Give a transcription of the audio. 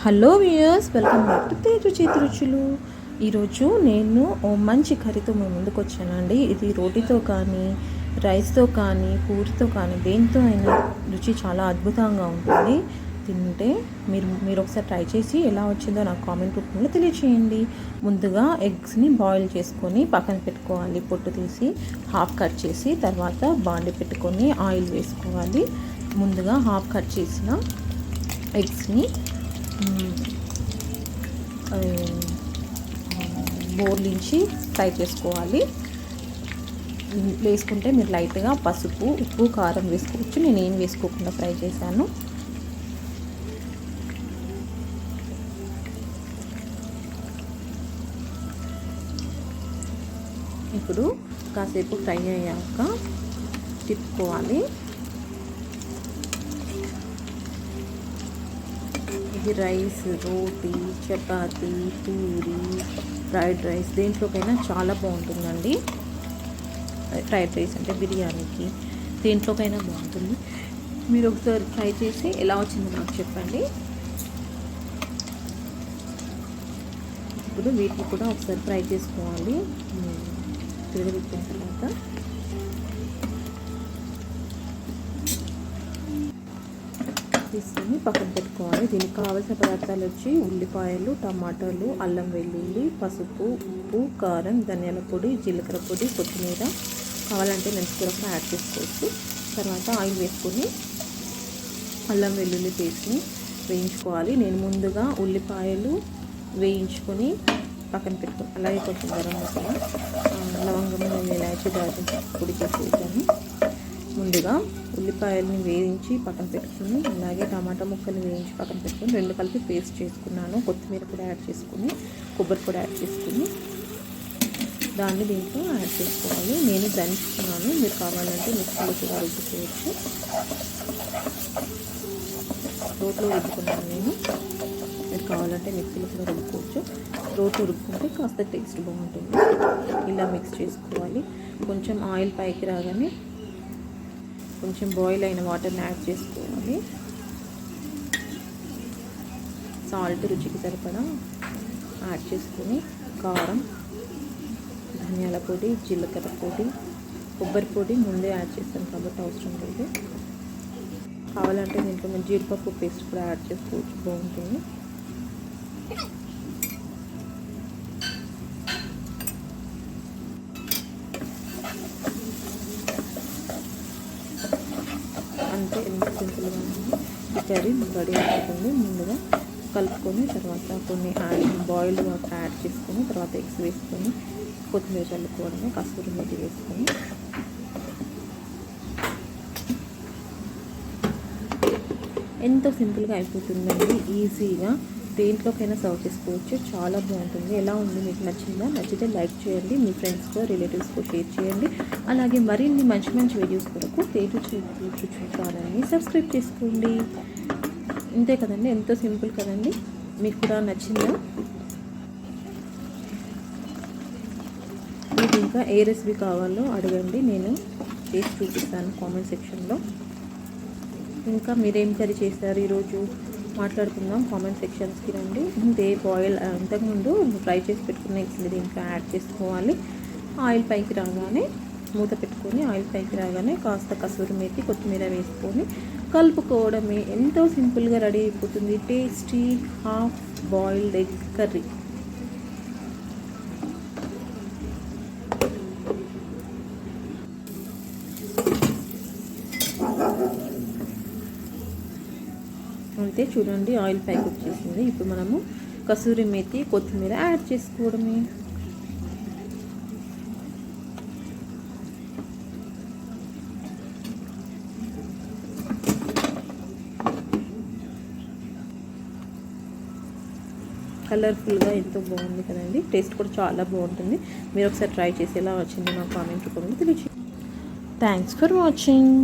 Hello viewers welcome back to Teju చేతి రుచులు ఈరోజు నేను ఓ మంచి కర్రీతో మీ ముందుకు వచ్చానండి. ఇది రోటీతో కానీ రైస్తో కానీ కూరతో కానీ దేంతో అయినా రుచి చాలా అద్భుతంగా ఉంటుంది. తింటే మీరు మీరు ఒకసారి ట్రై చేసి ఎలా వచ్చిందో నాకు కామెంట్ రూపంలో తెలియచేయండి. ముందుగా ఎగ్స్ని బాయిల్ చేసుకొని పక్కన పెట్టుకోవాలి. పొట్టు తీసి హాఫ్ కట్ చేసి తర్వాత బాండి పెట్టుకొని ఆయిల్ వేసుకోవాలి. ముందుగా హాఫ్ కట్ చేసిన ఎగ్స్ని బోర్లించి ఫ్రై చేసుకోవాలి. వేసుకుంటే మీరు లైట్గా పసుపు ఉప్పు కారం వేసుకోవచ్చు. నేను ఏం వేసుకోకుండా ఫ్రై చేశాను. ఇప్పుడు కాసేపు ఫ్రై అయ్యాక తిప్పుకోవాలి ఇది rice roti chapati puri fried rice దేంట్లోకైనా చాలా బాగుంటుందండి. ఫ్రైడ్ రైస్ అంటే బిర్యానీకి దేంట్లోకైనా బాగుంటుంది. మీరు ఒకసారి ట్రై చేసి ఎలా వచ్చిందో నాకు చెప్పండి. ఇప్పుడు వీటిని కూడా ఒకసారి ఫ్రై చేసుకోవాలి. తిరగబెట్టిన తర్వాత తీసుకొని పక్కన పెట్టుకోవాలి. దీనికి కావాల్సిన పదార్థాలు వచ్చి ఉల్లిపాయలు టమాటాలు అల్లం వెల్లుల్లి పసుపు ఉప్పు కారం ధనియాల పొడి జీలకర్ర పొడి కొత్తిమీర కావాలంటే మెంతికూర కూడా యాడ్ చేసుకోవచ్చు. తర్వాత ఆయిల్ వేసుకొని అల్లం వెల్లుల్లి పేస్ట్ని వేయించుకోవాలి. నేను ముందుగా ఉల్లిపాయలు వేయించుకొని పక్కన పెట్టుకుని అలాగే కొంచెం గరం మసాలా లవంగం ఇలాచి దాల్చిన పొడి చేసి ముందుగా ఉల్లిపాయలని వేయించి పక్కన పెట్టుకుని అలాగే టమాటా ముక్కలు వేయించి పక్కన పెట్టుకుని రెండు కలిపి పేస్ట్ చేసుకున్నాను. కొత్తిమీర కూడా యాడ్ చేసుకుని కొబ్బరి కూడా యాడ్ చేసుకుని దాన్ని దీంట్లో యాడ్ చేసుకోవాలి. నేను దంచుకున్నాను మీరు కావాలంటే మిక్సీలో కూడా రుబ్బుకోవచ్చు. రోట్లో రుబ్బుకున్నాను నేను. మీరు కావాలంటే మిక్సీలో కూడా రుబ్బుకోవచ్చు. రోట్లో రుబ్బుకుంటే కాస్త టేస్ట్ బాగుంటుంది. ఇలా మిక్స్ చేసుకోవాలి. కొంచెం ఆయిల్ పైకి రాగానే కొంచెం బాయిల్ అయిన వాటర్ని యాడ్ చేసుకోవాలి. సాల్ట్ రుచికి సరిపడా యాడ్ చేసుకొని కారం ధనియాల పొడి జీలకర్ర పొడి కొబ్బరి పొడి ముందే యాడ్ చేస్తాను కాబట్టి అవసరం లేదు. కావాలంటే దీంట్లో మేము జీడిపప్పు పేస్ట్ కూడా యాడ్ చేసుకోవచ్చు. బాగుంటుంది. అంటే ఎంత సింపుల్గా ఈ కర్రీ రెడీ అయిపోతుంది ముందుగా కలుపుకొని తర్వాత కొన్ని యాడ్ బాయిల్డ్ వాటర్ యాడ్ చేసుకొని తర్వాత ఎగ్స్ వేసుకొని కొత్తిమీర చల్లుకోవడమే కస్తూరి మెతి వేసుకొని. ఎంతో సింపుల్గా అయిపోతుందండి ఈజీగా దేంట్లోకైనా సర్వ్ చేసుకోవచ్చు. చాలా బాగుంటుంది. ఎలా ఉంది? మీకు నచ్చిందా? నచ్చితే లైక్ చేయండి. మీ ఫ్రెండ్స్కో రిలేటివ్స్కో షేర్ చేయండి. అలాగే మరిన్ని మంచి మంచి వీడియోస్ కొరకు పేరు రుచి ఛానల్ని సబ్స్క్రైబ్ చేసుకోండి. ఇంతే కదండి? ఎంతో సింపుల్ కదండి? మీకు కూడా నచ్చిందా? మీకు ఇంకా ఏ రెసిపీ కావాలో అడగండి. నేను చేసి చూపిస్తాను కామెంట్ సెక్షన్లో. ఇంకా మీరేం కర్రీ చేస్తారు ఈరోజు? మాట్లాడుకుందాం. కామెంట్ సెక్షన్స్కి రండి. ఇంతే బాయిల్ అంతకుముందు ఫ్రై చేసి పెట్టుకున్న ఎగ్స్ని దీంట్లో యాడ్ చేసుకోవాలి. ఆయిల్ పైకి రాగానే మూత పెట్టుకొని ఆయిల్ పైకి రాగానే కాస్త కసూరి మేతి కొత్తిమీర వేసుకొని కలుపుకోవడమే. ఎంతో సింపుల్గా రెడీ అయిపోతుంది. Tasty half boiled egg curry అయితే చూడండి ఆయిల్ పైకి వచ్చేసింది ఇప్పుడు మనము కసూరి మేతి కొత్తిమీర యాడ్ చేసుకోవడమే. కలర్ఫుల్గా ఎంతో బాగుంది కదండి. టేస్ట్ కూడా చాలా బాగుంటుంది. మీరు ఒకసారి ట్రై చేసి ఎలా వచ్చింది నాకు కామెంట్ రూపంలో తెలియచేయండి. Thanks for watching